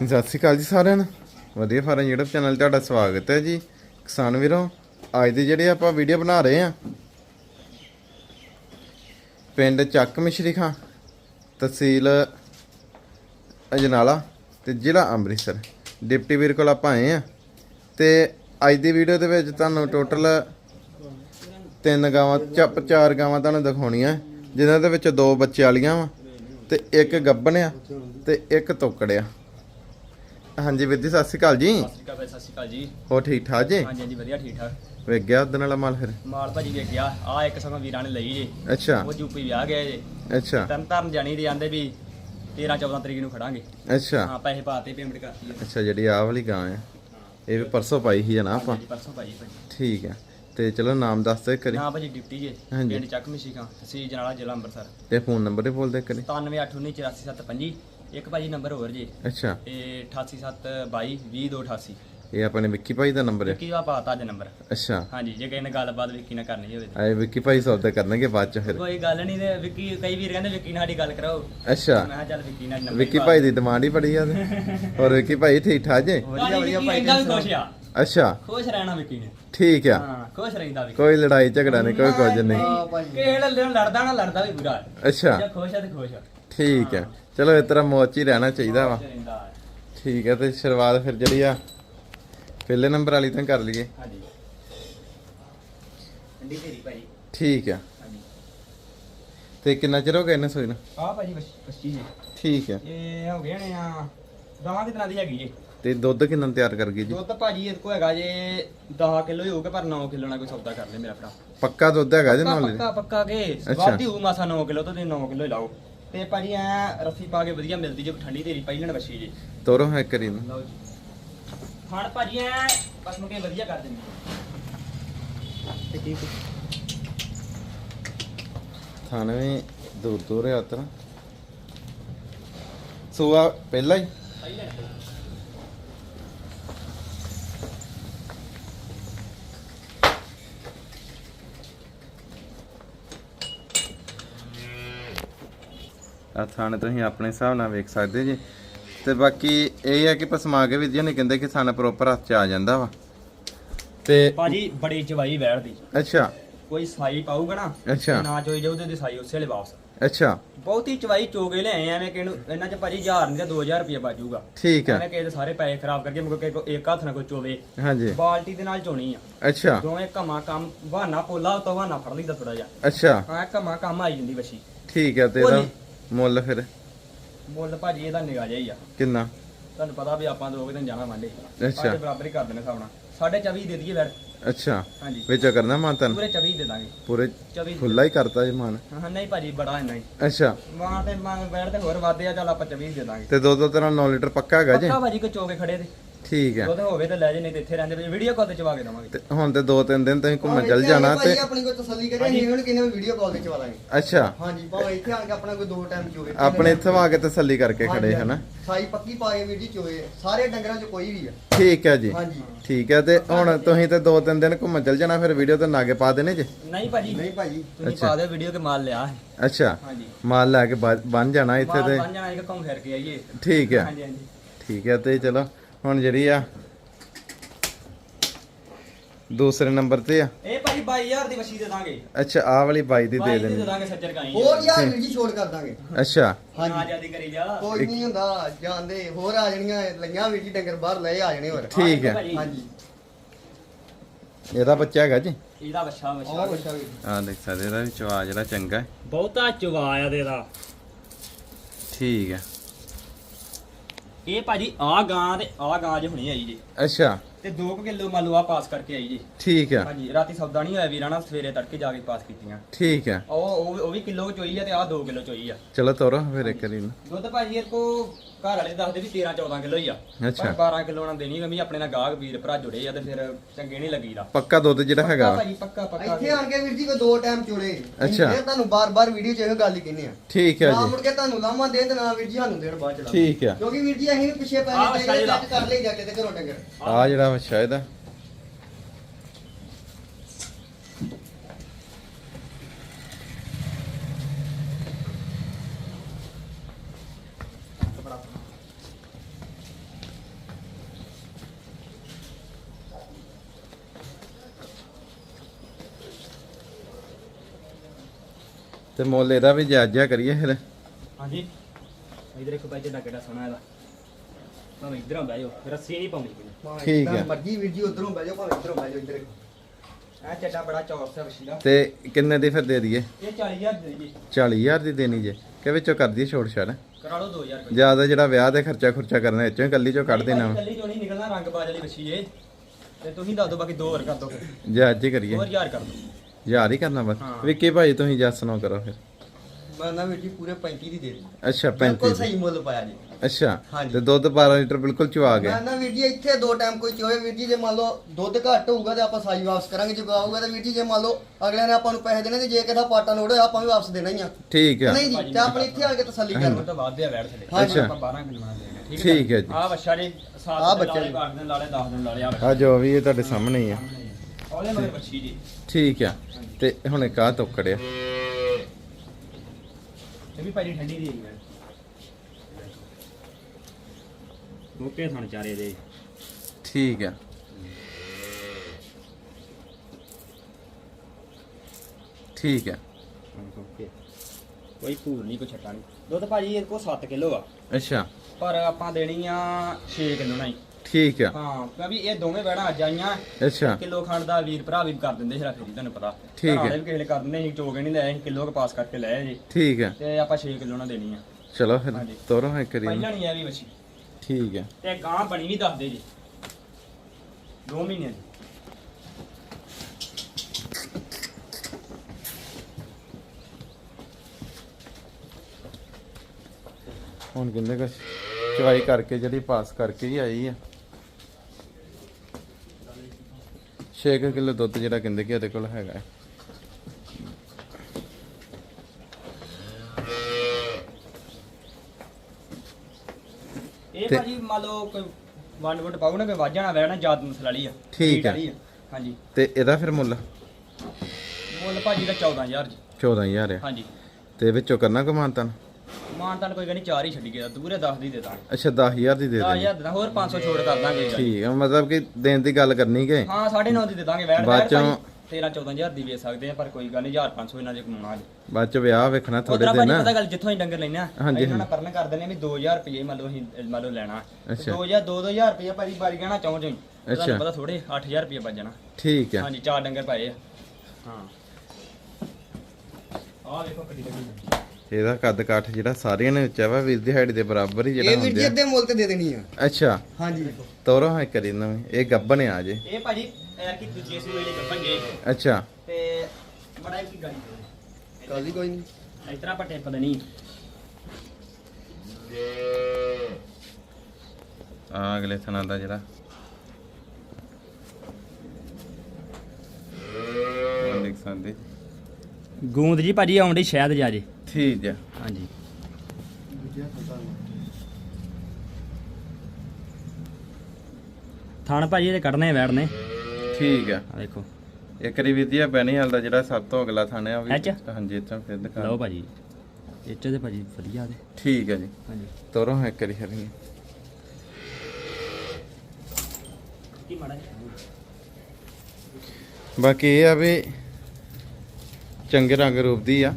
ਸਤਿ ਸ਼੍ਰੀ ਅਕਾਲ ਜੀ ਸਾਰਿਆਂ ਨੂੰ। ਵਧੀਆ ਫਾਰਮ YouTube ਚੈਨਲ ਤੁਹਾਡਾ ਸਵਾਗਤ ਹੈ ਜੀ। ਕਿਸਾਨ ਵੀਰੋ, ਅੱਜ ਦੇ ਜਿਹੜੇ ਆਪਾਂ ਵੀਡੀਓ ਬਣਾ ਰਹੇ ਆ ਪਿੰਡ ਚੱਕ ਮਿਸ਼ਰੀ ਖਾਂ, ਤਹਿਸੀਲ ਅਜਨਾਲਾ ਤੇ ਜ਼ਿਲ੍ਹਾ ਅੰਮ੍ਰਿਤਸਰ। ਡਿਪਟੀ ਵੀਰ ਕੋਲ ਆਪਾਂ ਆਏ ਆ ਤੇ ਅੱਜ ਦੀ ਵੀਡੀਓ ਦੇ ਵਿੱਚ ਤੁਹਾਨੂੰ ਟੋਟਲ ਤਿੰਨ ਗਾਵਾਂ ਚੱਪ ਚਾਰ ਗਾਵਾਂ ਤੁਹਾਨੂੰ ਦਿਖਾਉਣੀਆਂ। ਜਿਨ੍ਹਾਂ ਦੇ ਵਿੱਚ ਦੋ ਬੱਚੇ ਵਾਲੀਆਂ ਵਾ ਤੇ ਇੱਕ ਗੱਬਣ ਆ ਤੇ ਇੱਕ ਤੋਕੜ ਆ ਹਾਂਜੀ ਵੀਰ ਜੀ ਸਤਿ ਸ਼੍ਰੀ ਅਕਾਲ ਜੀ। ਸਤਿ ਸ਼੍ਰੀ ਅਕਾਲ ਭਾਈ ਸਤਿ ਸ਼੍ਰੀ ਅਕਾਲ ਜੀ। ਹੋ ਠੀਕ ਠਾਕ ਜੀ? ਹਾਂਜੀ ਹਾਂਜੀ ਵਧੀਆ ਠੀਕ ਠਾਕ। ਵੇਖ ਗਿਆ ਮਾਲ ਫਿਰ? ਮਾਲ ਭਾਜੀ ਵੇਖ ਗਿਆ ਆ ਇੱਕ ਸਮਾਂ ਵੀਰਾਂ ਨੇ ਲਈ ਜੇ। ਅੱਛਾ। ਉਹ ਯੂਪੀ ਵਿਆਹ ਗਏ ਜੇ। ਅੱਛਾ। ਤਰਨ ਤਾਰਨ ਜਾਣੀ ਦੇ ਜਾਂਦੇ ਵੀ 13 14 ਤਰੀਕ ਨੂੰ ਖੜਾਂਗੇ। ਅੱਛਾ। ਹਾਂ ਪੈਸੇ ਪਾਤੇ ਪੇਮੈਂਟ ਕਰਤੀ ਹੈ ਅੱਛਾ ਜਿਹੜੀ ਆਹ ਵਾਲੀ ਗਾਂ ਆ ਇਹ ਵੀ ਪਰਸੋਂ ਪਾਈ ਸੀ ਨਾ ਆਪਾਂ? ਪਰਸੋਂ ਭਾਜੀ ਭਾਜੀ। ਠੀਕ ਆ। ਤੇ ਚਲੋ ਨਾਮ ਦੱਸ ਦੇ ਕਰੀ ਨਾ ਭਾਜੀ ਡਿਪਟੀ ਜੇ। ਪਿੰਡ ਚੱਕ ਮਿਸ਼ੀ ਖਾਂ ਤਹਿਸੀਲ ਜਨਾਲਾ ਜ਼ਿਲ੍ਹਾ ਅੰਮ੍ਰਿਤਸਰ। ਤੇ ਫੋਨ ਨੰਬਰ ਹੀ ਬੋਲ ਦੇ ਕਰੀ 9781944725 ਇੱਕ ਭਾਜੀ ਨੰਬਰ ਹੋਰ ਜੇ। ਅੱਛਾ। ਇਹ 8872220288 ਇਹ ਆਪਣੇ ਵਿੱਕੀ ਭਾਈ ਦਾ ਨੰਬਰ ਹੈ? ਕੀ ਵਾ ਪਾਤਾ ਅੱਜ ਨੰਬਰ। ਅੱਛਾ। ਹਾਂਜੀ ਜੇ ਕਿਸੇ ਨੇ ਗੱਲਬਾਤ ਵਿੱਕੀ ਨਾਲ ਕਰਨੀ ਹੋਵੇ ਤਾਂ। ਆਏ ਵਿੱਕੀ ਭਾਈ ਸੌਦਾ ਕਰਨਗੇ ਬਾਅਦ ਚ ਫਿਰ। ਕੋਈ ਗੱਲ ਨਹੀਂ ਤੇ ਵਿੱਕੀ ਕਈ ਵੀਰ ਕਹਿੰਦੇ ਵਿੱਕੀ ਨਾਲ ਸਾਡੀ ਗੱਲ ਕਰਾਓ। ਅੱਛਾ। ਮੈਂ ਕਿਹਾ ਚੱਲ ਵਿੱਕੀ ਨਾਲ ਨੰਬਰ ਵਿੱਕੀ ਭਾਈ ਦੀ ਡਿਮਾਂਡ ਹੀ ਬੜੀ ਆ ਤੇ। ਹੋਰ ਵਿੱਕੀ ਭਾਈ ਠੀਕ ਠਾਕ ਜੇ? ਵਧੀਆ ਵਧੀਆ ਭਾਈ ਵੀ ਖੁਸ਼ ਆ ਅੱਛਾ। ਖੁਸ਼ ਰਹਿਣਾ ਵਿੱਕੀ ਨੇ। ਠੀਕ ਆ। ਹਾਂ ਖੁਸ਼ ਰਹਿੰਦਾ ਵੀ ਕੋਈ ਲੜਾਈ ਝਗੜਾ ਨਹੀਂ ਕੋਈ ਕੁਝ ਨਹੀਂ। ਨਾਲ ਲੜਦਾ ਨਾ ਲੜਦਾ ਵੀ ਬੁਰਾ ਅੱਛਾ। ਜੇ ਖੁਸ਼ ਆ ਤੇ ਖੁਸ਼ ਆ। ਠੀਕ ਹੈ। ਚਲੋ ਇਸ ਤਰ੍ਹਾਂ ਮੌਜ 'ਚ ਹੀ ਰਹਿਣਾ ਚਾਹੀਦਾ ਵਾ। ਹੈ। ਠੀਕ ਹੈ ਤੇ ਸ਼ੁਰੂਆਤ ਫਿਰ ਜਿਹੜੀ ਆ ਪਹਿਲੇ ਨੰਬਰ ਵਾਲੀ ਤਾਂ ਕਰ ਲਈਏ। ਹਾਂਜੀ। ਠੰਡੀ ਠੀਕ ਆ ਤੇ ਕਿੰਨਾ ਚਿਰ ਹੋ ਗਿਆ ਇਹਨੇ ਸੋਈ ਨੂੰ? ਆ ਭਾਜੀ ਕੱਚੀ ਜੀ। ਠੀਕ ਹੈ। ਇਹ ਹੋ ਗਏ ਨੇ ਆ ਦਹਾਂ ਕਿਤਨਾ ਦੀ ਹੈਗੀ ਜੀ ਤੇ ਦੁੱਧ ਕਿੰਨਾ ਤਿਆਰ ਕਰ ਗਈ ਜੀ? ਦੁੱਧ ਭਾਜੀ ਇਹ ਕੋ ਹੈਗਾ ਜੇ 10 ਕਿਲੋ ਹੀ ਹੋਊਗਾ ਪਰ 9 ਕਿਲੋ ਨਾਲ ਕੋਈ ਸੌਦਾ ਕਰ ਲੈ ਮੇਰਾ ਭਰਾ। ਪੱਕਾ ਦੁੱਧ ਹੈਗਾ ਜੀ ਨਾਲ? ਪੱਕਾ ਪੱਕਾ ਕੇ। ਵਾਧੀ ਹੋਊ ਮਾਸਾ 9 ਕਿਲੋ ਤੋਂ ਤੇ 9 ਕਿਲੋ ਹੀ ਲਾਓ। ਤੇ ਭਾਜੀ ਐ ਰੱਸੀ ਪਾ ਕੇ ਵਧੀਆ ਮਿਲਦੀ ਜੇ ਠੰਡੀ ਤੇਰੀ ਪਹਿਲਣ ਵਛੀ ਜੀ। ਤੋਰੋ ਹੈ ਕਰੀ ਨੂੰ ਲਓ ਜੀ। ਖਾਣ ਭਾਜੀ ਐ ਬਸ ਮੁਕੇ ਵਧੀਆ ਕਰ ਦਿੰਦੀ ਤੇ ਕੀ ਥਾਣੇ ਵੀ ਦੂਰ ਦੂਰ ਹੈ ਉਤਰ ਸੂਆ ਪਹਿਲਾ ਹੀ? ਪਹਿਲਣ ਆ ਥਾਣੇ ਤੁਸੀਂ ਆਪਣੇ ਹਿਸਾਬ ਨਾਲ ਵੇਖ ਸਕਦੇ ਜੀ। ਤੇ ਬਾਕੀ ਇਹ ਹੈ ਕਿ ਪਸਮਾ ਕੇ ਵੀ ਜੀ ਨੇ ਕਹਿੰਦੇ ਕਿ ਥਾਣਾ ਪ੍ਰੋਪਰ ਹੱਥ ਚ ਆ ਜਾਂਦਾ ਵਾ। ਤੇ ਭਾਜੀ ਬੜੀ ਚਵਾਈ ਵੈੜ ਦੀ ਅੱਛਾ। ਕੋਈ ਸਾਈ ਪਾਊਗਾ ਨਾ ਅੱਛਾ। ਨਾ ਚੋਈ ਜਾਊ ਤੇ ਸਾਈ ਉਸੇ ਵੇਲੇ ਵਾਪਸ। ਅੱਛਾ। ਬਹੁਤੀ ਚਵਾਈ ਚੋਗੇ ਲੈ ਆਏ ਐਵੇਂ ਕਿਹਨੂੰ ਇਹਨਾਂ ਚ ਭਾਜੀ 1000 ਨਹੀਂ ਤਾਂ 2000 ਰੁਪਏ ਬਾਜੂਗਾ। ਠੀਕ ਐਵੇਂ ਹੈ ਕਿਸੇ ਦੇ ਸਾਰੇ ਪੈਸੇ ਖਰਾਬ ਕਰਕੇ ਮੁਕੇ ਇੱਕ ਹੱਥ ਨਾਲ ਕੋਈ ਚੋਵੇ। ਹਾਂਜੀ। ਬਾਲਟੀ ਦੇ ਨਾਲ ਚੋਣੀ ਆ। ਅੱਛਾ। ਦੋਵੇਂ ਘਮਾ ਕੰਮ ਬਹਾਨਾ ਪੋਲਾ ਤੋਂ ਬਹਾਨਾ ਫੜ ਲਈਦਾ ਥੋੜਾ ਜਿਹਾ। ਅੱਛਾ। ਹਾਂ ਘਮਾ ਕੰਮ ਆਈ ਜਾਂਦੀ ਬੱਚੀ ਠੀਕ ਹੈ ਤੇ ਇਹਦਾ ਭੋਲੀ। ਮੁੱਲ ਫਿਰ? ਮੁੱਲ ਭਾਜੀ ਇਹਦਾ ਨਿਗਾਹ ਜਿਹਾ ਹੀ ਆ। ਕਿੰਨਾ? ਤੁਹਾਨੂੰ ਪਤਾ ਵੀ ਆਪਾਂ ਦੋ ਕੁ ਦਿਨ ਜਾਣਾ ਮੰਡੇ ਅੱਛਾ। ਸਾਡੇ ਬਰਾਬਰ ਹੀ ਕਰ ਦੇਣੇ ਸਾਵਣਾ ਸਾਢੇ 24 ਦੇ ਦਈਏ ਵੈੜ ਅੱਛਾ। ਹਾਂਜੀ। ਵਿੱਚ ਕਰਨਾ ਮਾਤਨ ਪੂਰੇ 24 ਦੇ ਦਾਂਗੇ। ਪੂਰੇ 24 ਖੁੱਲਾ ਹੀ ਕਰਤਾ ਜੀ ਮਾਨ। ਹਾਂ ਨਹੀਂ ਭਾਜੀ ਬੜਾ ਇੰਨਾ ਹੀ। ਅੱਛਾ। ਮਾਂ ਤੇ ਮਾਂ ਵੈੜ ਤੇ ਹੋਰ ਵਾਧੇ ਆ ਚੱਲ ਆਪਾਂ 24 ਦੇ ਦਾਂਗੇ। ਤੇ ਦੋ ਦੋ ਤਰ੍ਹਾਂ 9 ਲੀਟਰ ਪੱਕਾ ਹੈਗਾ ਜੀ? ਪੱਕਾ ਭਾਜੀ ਕੋ ਚੋਗੇ ਖੜੇ ਤੇ। ਠੀਕ ਹੈ। ਉਹਦੇ ਹੋਵੇ ਤੇ ਲੈ ਜੇ ਨਹੀਂ ਤੇ ਇੱਥੇ ਰਹਿੰਦੇ ਵੀ ਵੀਡੀਓ ਕਾਲ ਤੇ ਚਵਾ ਕੇ ਦਵਾਂਗੇ। ਤੇ ਹੁਣ ਤੇ ਦੋ ਤਿੰਨ ਦਿਨ ਤੁਸੀਂ ਘੁੰਮਣ ਚੱਲ ਜਾਣਾ ਤੇ ਆਪਣੀ ਕੋਈ ਤਸੱਲੀ ਕਰੇ ਅਸੀਂ ਹੁਣ ਕਿਨੇ ਵੀਡੀਓ ਕਾਲ ਤੇ ਚਵਾ ਲਾਂਗੇ। ਅੱਛਾ। ਹਾਂਜੀ ਭਾਵੇਂ ਇੱਥੇ ਆ ਕੇ ਆਪਣਾ ਕੋਈ ਦੋ ਟਾਈਮ ਚੋਵੇ ਆਪਣੇ ਇੱਥੇ ਆ ਕੇ ਤਸੱਲੀ ਕਰਕੇ ਖੜੇ ਹਨਾ? ਸਾਈ ਪੱਕੀ ਪਾ ਕੇ ਵੀਰ ਜੀ ਚੋਵੇ ਸਾਰੇ ਡੰਗਰਾਂ ਚ ਕੋਈ ਵੀ ਆ। ਠੀਕ ਹੈ ਜੀ। ਹਾਂਜੀ। ਠੀਕ ਹੈ ਤੇ ਹੁਣ ਤੁਸੀਂ ਤੇ ਦੋ ਤਿੰਨ ਦਿਨ ਘੁੰਮਣ ਚੱਲ ਜਾਣਾ ਫਿਰ ਵੀਡੀਓ ਤੇ ਨਾਗੇ ਪਾ ਦੇਣੇ ਜੀ? ਨਹੀਂ ਭਾਜੀ ਨਹੀਂ ਭਾਜੀ। ਤੁਸੀਂ ਅੱਛਾ। ਪਾ ਦਿਓ ਵੀਡੀਓ ਕੇ ਮਾਲ ਲਿਆ। ਹੈ ਅੱਛਾ। ਹਾਂਜੀ। ਮਾਲ ਲੈ ਕੇ ਬਣ ਜਾਣਾ ਇੱਥੇ ਤੇ। ਬਣ ਜਾਣਾ ਇੱਕ ਘੁੰਮ ਫਿਰ ਕੇ ਆਈਏ। ਠੀਕ ਹੈ। ਹਾਂਜੀ ਹਾਂਜੀ। ਠੀਕ ਹੈ ਤੇ ਚਲੋ। ਹੁਣ ਜਿਹੜੀ ਆ ਦੂਸਰੇ ਨੰਬਰ ਤੇ ਆ। ਇਹ ਭਾਜੀ 22000 ਦੀ ਵਸੀ ਦੇ ਦਾਂਗੇ। ਅੱਛਾ ਆਹ ਵਾਲੀ ਬਾਈ ਦੀ ਦੇ ਬਾਈ ਦੀ ਦੇ ਦੇਣੀ ਦਾਂਗੇ ਸੱਜਰ ਕਾਈ ਹੋਰ ਯਾਰ ਵੀਰ ਜੀ ਛੋੜ ਕਰ ਦਾਂਗੇ। ਅੱਛਾ। ਹਾਂ ਜਿਆਦੀ ਕਰੀ ਜਾ। ਕੋਈ ਨਹੀਂ ਹੁੰਦਾ ਜਾਂਦੇ ਹੋਰ ਆ ਜਾਣੀਆਂ ਲਈਆਂ ਵੀਰ ਜੀ ਡੰਗਰ ਬਾਹਰ ਲੈ ਆ ਜਾਣੇ ਹੋਰ। ਠੀਕ ਹੈ। ਹਾਂਜੀ। ਇਹਦਾ ਬੱਚਾ ਹੈਗਾ ਜੀ? ਇਹਦਾ ਬੱਚਾ ਬੱਚਾ। ਆਹ ਦੇਖ ਸਕਦੇ ਇਹਦਾ ਵੀ ਚਵਾ ਜਿਹੜਾ ਚੰਗਾ ਹੈ। ਬਹੁਤਾ ਚਵਾ ਆ ਦੇਦਾ ਠੀਕ ਹੈ। ਇਹ ਭਾਜੀ ਆ ਗਾਂ ਤੇ ਆ ਗਾਂ ਜੇ ਹੁਣੀ ਆਈ ਜੀ। ਅੱਛਾ। ਤੇ 2 ਕਿਲੋ ਮੰਨ ਲਓ ਆ ਪਾਸ ਕਰਕੇ ਆਈ ਜੀ। ਠੀਕ ਹੈ ਹਾਂਜੀ ਰਾਤੀ ਸੌਦਾ ਨਹੀਂ ਹੋਇਆ ਵੀਰਾਂ ਨਾਲ ਸਵੇਰੇ ਤੜਕੇ ਜਾ ਕੇ ਪਾਸ ਕੀਤੀਆਂ। ਠੀਕ ਹੈ ਉਹ ਉਹ ਵੀ- ਕਿਲੋ ਚੋਈ ਆ ਤੇ ਆ 2 ਕਿਲੋ ਚੋਈ ਆ। ਚਲੋ ਤੋਰੋ ਫਿਰ ਇੱਕ ਵਾਰੀ ਨੂੰ ਦੁੱਧ ਭਾਜੀ ਇਹ ਕੋ ਘਰ ਵਾਲੇ ਦੱਸਦੇ ਵੀ 13 14 ਕਿਲੋ ਹੀ ਆ। ਅੱਛਾ। ਪਰ 12 ਕਿਲੋ ਨਾਲ ਦੇਣੀ ਕਮੀ ਆਪਣੇ ਨਾਲ ਗਾਹਕ ਵੀਰ ਭਰਾ ਜੁੜੇ ਆ ਤੇ ਫਿਰ ਚੰਗੇ ਨਹੀਂ ਲੱਗੀਦਾ। ਪੱਕਾ ਦੁੱਧ ਜਿਹੜਾ ਹੈਗਾ। ਪੱਕਾ ਭਾਜੀ ਪੱਕਾ ਪੱਕਾ ਇੱਥੇ ਆਣ ਕੇ ਵੀਰ ਜੀ ਕੋਈ ਦੋ ਟਾਈਮ ਚੋਲੇ ਅੱਛਾ। ਇਹ ਤੁਹਾਨੂੰ ਬਾਰ-ਬਾਰ ਵੀਡੀਓ 'ਚ ਇਹੋ ਗੱਲ ਹੀ ਕਹਿੰਦੇ ਆ। ਠੀਕ ਨਾ ਜੀ। ਮੁੜ ਕੇ ਤੁਹਾਨੂੰ ਲਾਮਾ ਦੇ ਤੇ ਨਾ ਵੀਰ ਜੀ ਸਾਨੂੰ ਦੇਣ ਬਾਅਦ ਚ ਲਾਮਾ। ਠੀਕ ਹੈ ਕਿਉਂਕਿ ਵੀਰ ਜੀ ਅਸੀਂ ਵੀ ਪਿੱਛੇ ਪੈ ਆਹ ਜਾਂਦੇ ਅੱਛਾ ਜੀ ਚੈੱਕ ਕਰ ਲਈ ਜਾ ਕੇ ਤੇ ਘਰੋਂ ਡੰਗਰ ਆ ਜਿਹੜਾ ਜਿਹੜਾ ਸ਼ਾਇਦ ਆ ਤੇ ਮੁੱਲ ਦਾ ਵੀ ਜਾਇਜ਼ਾ ਕਰੀਏ ਫਿਰ। ਹਾਂਜੀ। ਇਧਰ ਇੱਕ ਬਾਈ ਜਿਹੜਾ ਕਿਹੜਾ ਸੋਹਣਾ ਭਾਵੇਂ ਇਧਰੋਂ ਬਹਿ ਜਾਓ ਰੱਸੀ ਨਹੀਂ ਪਾਉਣੀ ਕੋਈ। ਭਾਵੇਂ ਠੀਕ ਜਿੱਦਾਂ ਹੈ। ਮਰਜ਼ੀ ਵੀਰ ਜੀ ਉਧਰੋਂ ਬਹਿ ਜਾਓ ਭਾਵੇਂ ਇਧਰੋਂ ਬਹਿ ਜਾਓ ਇੱਧਰ ਇਹ ਚੱਡਾ ਬੜਾ ਚੌਰਸ ਹੈ ਵਸ਼ੀ ਦਾ ਤੇ ਕਿੰਨੇ ਦੀ ਫਿਰ ਦੇ ਦਈਏ? ਇਹ 40000 ਦੇ ਜੀ। 40000 ਦੀ ਦੇਣੀ ਜੇ। ਕਿ ਵਿੱਚੋਂ ਕਰ ਦਈਏ ਛੋਟ ਛਾੜ ਕਰਾ ਲਓ 2000 ਰੁਪਏ। ਜ਼ਿਆਦਾ ਜਿਹੜਾ ਵਿਆਹ ਦੇ ਖਰਚਾ ਖੁਰਚਾ ਕਰਨਾ ਇਹ ਚੋਂ ਹੀ ਕੱਲੀ ਚੋਂ ਕੱਢ ਦੇਣਾ। ਕੱਲੀ ਚੋਂ ਨਹੀਂ ਨਿਕਲਣਾ ਰੰਗ ਬਾਜ ਵਾਲੀ ਵਸ਼ੀ ਏ ਤੇ ਤੁਸੀਂ ਦੱਸ ਦਿਓ ਬਾਕੀ ਦੋ ਹੋਰ ਕਰ ਦਿਓ ਜਾਇਜ਼ ਹੀ ਕਰੀਏ। ਹੋਰ ਹਜ਼ਾਰ ਕਰ ਦਿਓ। ਯਾਰ ਹੀ ਕਰਨਾ ਬਸ। ਹਾਂ। ਵਿੱਕੀ ਭਾਈ ਤੁਸੀਂ ਜੱਸ ਨੂੰ ਕਰੋ ਫਿਰ। ਮੈਂ ਨਾ ਵੀਰ ਜੀ ਪੂਰੇ 35 ਦੀ ਦੇ ਦਿੱਤੀ ਅੱਛਾ ਬਿਲਕੁਲ 35 ਸਹੀ ਮੁੱਲ ਪਾਇਆ ਜੀ। ਅੱਛਾ ਹਾਂਜੀ। ਤੇ ਦੁੱਧ 12 ਲੀਟਰ ਬਿਲਕੁਲ ਚੁਆ ਮੈਂ ਗਿਆ। ਨਾ ਵੀਰ ਜੀ ਇੱਥੇ ਦੋ ਟਾਈਮ ਕੋਈ ਚੋਏ ਵੀਰ ਜੀ ਜੇ ਮੰਨ ਲਓ ਦੁੱਧ ਘੱਟ ਹੋਊਗਾ ਤੇ ਆਪਾਂ ਸਾਈ ਵਾਪਸ ਕਰਾਂਗੇ ਜੇ ਆਊਗਾ ਤੇ ਵੀਰ ਜੀ ਜੇ ਮੰਨ ਲਓ ਅਗਲੇ ਨੇ ਆਪਾਂ ਨੂੰ ਪੈਸੇ ਦੇਣੇ ਤੇ ਜੇ ਕਿਹਦਾ ਪਾਟਾ ਲੋੜ ਹੋਇਆ ਆਪਾਂ ਵੀ ਵਾਪਸ ਦੇਣਾ ਹੀ ਆ। ਠੀਕ ਆ। ਨਹੀਂ ਜੀ ਤੇ ਆਪਣੇ ਇੱਥੇ ਆ ਕੇ ਤਸੱਲੀ ਉਹ ਕਰਨਾ। ਤੋਂ ਬਾਅਦ ਦੇ ਵੈੜ ਥਲੇ। ਅੱਛਾ। ਆਪਾਂ 12 ਕਿਲੋ ਦੇ ਦੇਣੇ ਠੀਕ ਹੈ ਜੀ। ਆ ਬੱਚਾ ਜੀ ਆਹ 7 ਬੱਚਾ ਜੀ। 8 ਦਿਨ ਲਾਲੇ 10 ਦਿਨ ਲਾਲੇ ਆ ਆ ਜੋ ਵੀ ਇਹ ਤੁਹਾਡੇ ਸਾਹਮਣੇ ਹੀ ਆ। ਉਹਦੇ ਮਗਰ ਬੱਚੀ ਜੀ। ਠੀਕ ਆ। ਤੇ ਹੁਣ ਇੱਕ ਆ ਤੋਕੜਿਆ ਇਹ ਵੀ ਭਾਜੀ ਠੰਡੀ ਦੀ ਹੈ ਜੀ ਓਕੇ ਥਣ ਚਾਰੇ ਦੇ। ਠੀਕ ਆ। ਠੀਕ ਆ। ਕੋਈ ਭੂਰ ਨਹੀਂ ਕੋਈ ਛੱਟਾ ਨਹੀਂ। ਦੁੱਧ ਭਾਜੀ ਇਹ ਕੋ 7 ਕਿਲੋ ਆ। ਅੱਛਾ। ਪਰ ਆਪਾਂ ਦੇਣੀ ਆ 6 ਕਿਲੋ ਨਹੀਂ। ਠੀਕ ਆ। ਹਾਂ ਕਿਉਂਕਿ ਇਹ ਦੋਵੇਂ ਵੈੜਾਂ ਅੱਜ ਆਈਆਂ। ਅੱਛਾ। ਕਿਲੋ ਖੰਡ ਦਾ ਵੀਰ ਭਰਾ ਵੀ ਕਰ ਦਿੰਦੇ ਸਿਰਾ ਫੇਰੀ ਤੁਹਾਨੂੰ ਪਤਾ। ਠੀਕ ਹੈ। ਵੀ ਕਿਸੇ ਨੇ ਕਰ ਦਿੰਦੇ ਸੀ ਚੋਗੇ ਨਹੀਂ ਲਏ ਕਿਲੋ ਕ ਪਾਸ ਕਰਕੇ ਲਏ ਜੀ। ਠੀਕ ਆ। ਤੇ ਆਪਾਂ 6 ਕਿਲੋ ਨਾਲ ਦੇਣੀ ਆ। ਚਲੋ ਫਿਰ। ਤੋਰੋ ਇੱਕ ਕਰੀ ਪਹਿਲਾਂ ਨਹੀਂ ਆ ਵੀ ਬੱਚੀ ਠੀਕ ਆ ਤੇ ਗਾਂ ਬਣੀ ਵੀ ਦੱਸ ਦੇ ਜੀ। 2 ਮਹੀਨੇ ਦੀ। ਹੁਣ ਕਿੰਨੇ ਕੁ ਚਵਾਈ ਕਰਕੇ ਜਿਹੜੀ ਪਾਸ ਕਰਕੇ ਹੀ ਆਈ ਆ। 6 ਕਿਲੋ ਦੁੱਧ ਜਿਹੜਾ ਕਹਿੰਦੇ ਕਿ ਉਹਦੇ ਕੋਲ ਹੈਗਾ ਹੈ। ਇਹ ਤੇ- ਭਾਜੀ ਮੰਨ ਲਓ ਕੋਈ ਵੰਡ ਵੰਡ ਪਾਉ ਨਾ ਕੋਈ ਵਾਜਣਾ ਵੈਣਾ ਜਾਤ ਨਸਲ ਵਾਲੀ ਆ। ਠੀਕ ਆ। ਹਾਂਜੀ। ਤੇ ਇਹਦਾ ਫਿਰ ਮੁੱਲ? ਮੁੱਲ ਭਾਜੀ ਦਾ 14000 ਜੀ। 14000 ਆ। ਹਾਂਜੀ। ਤੇ ਵਿੱਚੋਂ ਕਰਨਾ ਕਮਾਨਤਾਂ ਮਾਨ ਤਾਂ ਕੋਈ ਕਹਿੰਦੀ 4 ਹੀ ਛੱਡੀ ਗਿਆ ਦੂਰੇ 10 ਦੀ ਦੇ ਦਾਂਗੇ। ਅੱਛਾ 10000 ਦੀ ਦੇ ਦੇਣੀ। 10000 ਦੇ ਦਾਂ ਹੋਰ 500 ਛੋੜ ਕਰ ਦਾਂਗੇ। ਠੀਕ ਆ ਮਤਲਬ ਕਿ ਦੇਣ ਦੀ ਗੱਲ ਕਰਨੀ ਕਿ? ਹਾਂ 9.5 ਦੀ ਦੇ ਦਾਂਗੇ ਵੈਣ ਬਾਅਦ ਚੋਂ- 13 14000 ਦੀ ਵੇਚ ਸਕਦੇ ਆ ਪਰ ਕੋਈ ਗੱਲ ਨਹੀਂ 1500 ਇਹਨਾਂ ਜੇ ਕਮਾਉਣਾ ਜੀ ਬਾਅਦ ਚ ਵਿਆਹ ਵੇਖਣਾ ਥੋੜੇ ਦਿਨ ਭਾਜੀ ਪਤਾ ਗੱਲ ਜਿੱਥੋਂ ਹੀ ਡੰਗਰ ਆ। ਹਾਂਜੀ, ਇਹਨਾਂ ਨਾਲ ਪਰਨ ਕਰ ਦਿੰਦੇ ਆ ਵੀ 2000 ਰੁਪਏ ਮੰਨ ਲਓ ਅਸੀਂ ਮੰਨ ਲਓ ਲੈਣਾ। ਅੱਛਾ। 2000 2000 ਰੁਪਏ ਭਾਜੀ ਬਾਰੀ ਕਹਿਣਾ ਚਾਹੋ ਜੀ ਅੱਛਾ। ਤੁਹਾਨੂੰ ਪਤਾ ਥੋੜੇ 8000 ਰੁਪਏ ਬਚ ਜਾਣਾ। ਠੀਕ ਆ ਹਾਂਜੀ ਚਾਰ ਡੰਗਰ ਪਾਏ ਆ। ਹਾਂ। ਆਹ ਵੇਖੋ ਕੱਢੀ ਕੱਢੀ ਇਹਦਾ ਕੱਦ ਕਾਠ ਜਿਹੜਾ ਸਾਰਿਆਂ ਨੇ ਉੱਚਾ ਵਾ ਵੀਰ ਦੀ ਹਾਈਟ ਦੇ ਬਰਾਬਰ ਹੀ ਜਿਹੜਾ ਇਹ ਵੀਰ ਜੀ ਹੁੰਦੇ ਅੱਧੇ ਮੁੱਲ ਤੇ ਦੇ ਦੇਣੀ ਆ। ਅੱਛਾ। ਹਾਂਜੀ। ਤੋਰੋ ਹਾਂ ਕਰੀ ਨਵੇਂ ਇਹ ਗੱਬਨ ਆ ਜੇ। ਇਹ ਭਾਜੀ ਐਰ ਕੀ ਦੂਜੇ ਸੂਏ ਕੱਪਣ ਜੇ ਅੱਛਾ। ਤੇ ਬੜਾ ਕੀ ਗਾੜੀ ਕਾਲੀ ਕੋਈ ਨਹੀਂ। ਇਸ ਤਰ੍ਹਾਂ ਪਟੇ ਪਤਾ ਨਹੀਂ ਆ ਅਗਲੇ ਥਣਾ ਦਾ ਜਿਹੜਾ। ਆਹ ਦੇਖ ਸਕਦੇ। ਗੂੰਦ ਜੀ ਭਾਜੀ ਆਉਂਦੀ ਸ਼ਾਇਦ ਜਾ ਜੇ। ਠੀਕ ਆ। ਹਾਂਜੀ। ਥਣ ਭਾਜੀ ਇਹਦੇ ਕੱਢਨੇ ਵੈੜ ਨੇ। ਠੀਕ ਆ। ਆ ਦੇਖੋ। ਇੱਕ ਵਾਰੀ ਵੀਰ ਜੀ ਆ ਬੈਨੀਹਾਲ ਦਾ ਜਿਹੜਾ ਸਭ ਤੋਂ ਅਗਲਾ ਥਾਣਾ ਉਹ ਵੀ? ਹਾਂਜੀ ਇੱਥੋਂ ਫਿਰ ਦਿਖਾ। ਲਓ ਭਾਜੀ। ਇਹ ਚ ਦੇ ਭਾਜੀ ਵਧੀਆ ਦੇ ਠੀਕ ਆ ਜੀ। ਹਾਂਜੀ। ਤੋਰੋ ਹਾਂ ਕਰੀ ਹਰੀ ਕੀ ਮਾੜਾ ਬਾਕੀ ਇਹ ਆ ਵੀ ਚੰਗੇ ਰੰਗ ਰੂਪ ਦੀ ਆ।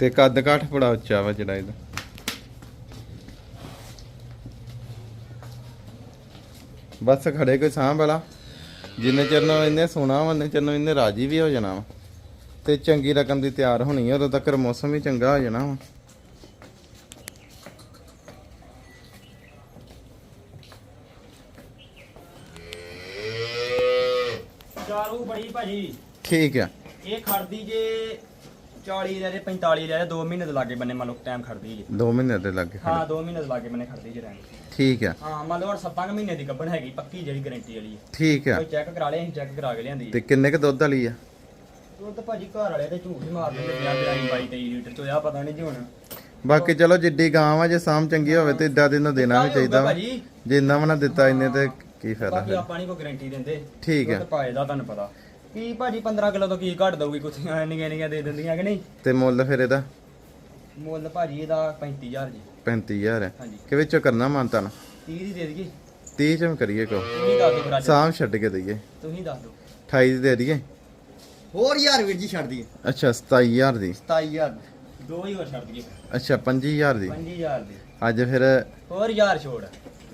ਤੇ ਕੱਦ ਕਾਠ ਬੜਾ ਉੱਚਾ ਵਾ ਜਿਹੜਾ ਇਹਦਾ। ਬਸ ਖੜੇ ਕੋਈ ਸਾਂਭ ਵਾਲਾ। ਜਿੰਨੇ ਚਿਰ ਨੂੰ ਇਹਨੇ ਸੋਣਾ ਉਹਨੇ ਚਿਰ ਨੂੰ ਇਹਨੇ ਰਾਜੀ ਵੀ ਹੋ ਜਾਣਾ ਵਾ। ਤੇ ਚੰਗੀ ਰਕਮ ਦੀ ਤਿਆਰ ਹੋਣੀ ਹੈ ਉਦੋਂ ਤੱਕ ਮੌਸਮ ਵੀ ਚੰਗਾ ਹੋ ਜਾਣਾ ਵਾ। ਚਾਰੂ ਬੜੀ ਭਾਜੀ। ਠੀਕ ਆ। ਇਹ ਖੜਦੀ ਜੇ 40 ਦੇ 45 ਦੇ 2 ਮਹੀਨੇ ਦੇ ਲਾਗੇ ਬੰਨੇ ਮੰਨ ਲਓ ਟਾਈਮ ਖੜਦੀ ਜੇ। 2 ਮਹੀਨੇ ਦੇ ਲੱਗੇ ਹਾਂ 2 ਮਹੀਨੇ ਦੇ ਲਾਗੇ ਬੰਨੇ ਖੜਦੀ ਜੇ ਰਹਿਣ ਠੀਕ ਆ। ਹਾਂ ਮੰਨ ਲਓ ਹੁਣ 7 ਮਹੀਨੇ ਦੀ ਗੱਭਣ ਹੈਗੀ ਪੱਕੀ ਜਿਹੜੀ ਗਾਰੰਟੀ ਵਾਲੀ ਹੈ। ਠੀਕ ਆ। ਕੋਈ ਚੈੱਕ ਕਰਾ ਲਿਆ ਅਸੀਂ ਚੈੱਕ ਕਰਾ ਕੇ ਲਿਆਂਦੀ ਤੇ ਕਿੰਨੇ ਕ ਦੁੱਧ ਵਾਲੀ ਆ? ਉਹ ਤਾਂ ਭਾਜੀ ਘਰ ਵਾਲੇ ਤੇ ਝੂਠ ਹੀ ਮਾਰ ਦਿੰਦੇ 50 22 23 ਲੀਟਰ ਤੋਂ ਆ ਪਤਾ ਨਹੀਂ ਜੀ ਹੁਣ। ਬਾਕੀ ਚਲੋ ਜਿੱਡੀ ਗਾਂ ਵਾ ਜੇ ਸਾਂਭ ਚੰਗੀ ਹੋਵੇ ਤੇ ਇਦਾਂ ਦਿਨ ਦੇਣਾ ਵੀ ਚਾਹੀਦਾ ਵਾ। ਭਾਜੀ। ਜੇ ਇੰਨਾ ਵੀ ਨਾ ਦਿੱਤਾ ਇੰਨੇ ਤੇ ਕੀ ਫਾਇਦਾ ਬਾਕੀ ਫਿਰ? ਆਪਾਂ ਨਹੀਂ ਕੋਈ ਗਾਰੰਟੀ ਦਿੰਦੇ। ਠੀਕ ਹੈ। ਦੁੱਧ ਪਾਏ ਦਾ ਤੁਹਾਨੂੰ ਪਤਾ। ਕੀ ਭਾਜੀ 15 ਕਿਲੋ ਤੋਂ ਕੀ ਘੱਟ ਦਊਗੀ ਕੁੱਤੀਆਂ ਨਿਗੀਆਂ ਨਿਗੀਆਂ ਦੇ ਦਿੰਦੀਆਂ ਕਿ ਨਹੀਂ? ਤੇ ਮੁੱਲ ਫਿਰ ਇਹਦਾ? ਮੁੱਲ ਭਾਜੀ ਇਹਦਾ 35000 ਜੀ। 35000 ਹੈ ਹਾਂਜੀ। ਕਿ ਵਿੱਚੋਂ ਕਰਨਾ ਮਾਨਤਾ ਨਾ 30 ਦੀ ਦੇ ਦਈਏ। 30 ਚ ਵੀ ਕਰੀਏ ਕੋ ਤੁਸੀਂ ਦੱਸ ਦਿਓ ਫਿਰ ਅੱਜ। ਛੱਡ ਕੇ ਦਈਏ। ਤੁਸੀਂ ਦੱਸ ਦਿਓ। 28 ਦੀ ਦੇ ਦਈਏ। ਹੋਰ ਯਾਰ ਵੀਰ ਜੀ ਛੱਡ ਦਈਏ। ਅੱਛਾ 27000 ਦੀ। 27000 ਦੋ। ਹੀ ਹੋਰ ਛੱਡ ਦਈਏ। ਅੱਛਾ 25000 ਦੀ। 5000 ਦੀ। ਅੱਜ ਫਿਰ ਹੋਰ ਯਾਰ ਛੋੜ।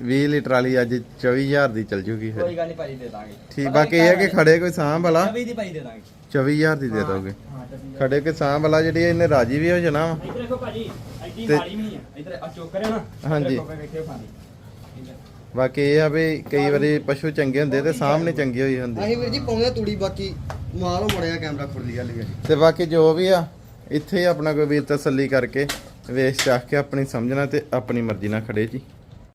20 ਲੀਟਰ ਵਾਲੀ ਅੱਜ 24000 ਦੀ ਚੱਲ ਜੂਗੀ ਫਿਰ। ਕੋਈ ਗੱਲ ਨਹੀਂ ਭਾਜੀ ਦੇ ਦਾਂਗੇ। ਠੀਕ ਬਾਕੀ ਇਹ ਹੈ ਕਿ ਖੜੇ ਕੋਈ ਸਾਂਭ ਵਾਲਾ? 24 ਦੀ ਭਾਜੀ ਦੇ ਦਾਂਗੇ। 24000 ਦੀ ਦੇ ਦੋਗੇ। ਖੜੇ ਕੋਈ ਸਾਂਭ ਵਾਲਾ ਜਿਹੜੀ ਇਹਨੇ ਰਾਜੀ ਵੀ ਹੋ ਜਾਣਾ ਵਾ? ਇੱਧਰ ਦੇਖੋ ਭਾਜੀ ਐਡੀ ਮਾੜੀ ਵੀ ਨਹੀਂ ਆ। ਇੱਧਰ ਆ ਚੋਕਰ ਹੈ ਨਾ। ਹਾਂਜੀ। ਬਾਕੀ ਇਹ ਆ ਵੀ ਕਈ ਵਾਰੀ ਪਸ਼ੂ ਚੰਗੇ ਹੁੰਦੇ ਤੇ ਸਾਹਮਣੇ ਚੰਗੀ ਹੋਈ ਹੁੰਦੀ। ਅਸੀਂ ਵੀਰ ਜੀ ਪਾਉਂਦੇ ਤੂੜੀ ਬਾਕੀ ਮਾਰੋ ਮੜਿਆ ਕੈਮਰਾ ਖੁਰਲੀ ਵਾਲੀ ਵੀਰ ਤੇ ਬਾਕੀ ਜੋ ਵੀ ਆ ਇੱਥੇ ਹੀ ਆਪਣਾ ਕੋਈ ਵੀਰ ਤਸੱਲੀ ਕਰਕੇ ਵੇਖ ਚਾਖ ਕੇ ਆਪਣੀ ਸਮਝਣਾ ਤੇ ਆਪਣੀ ਮਰਜ਼ੀ ਨਾਲ ਖੜੇ ਜੀ।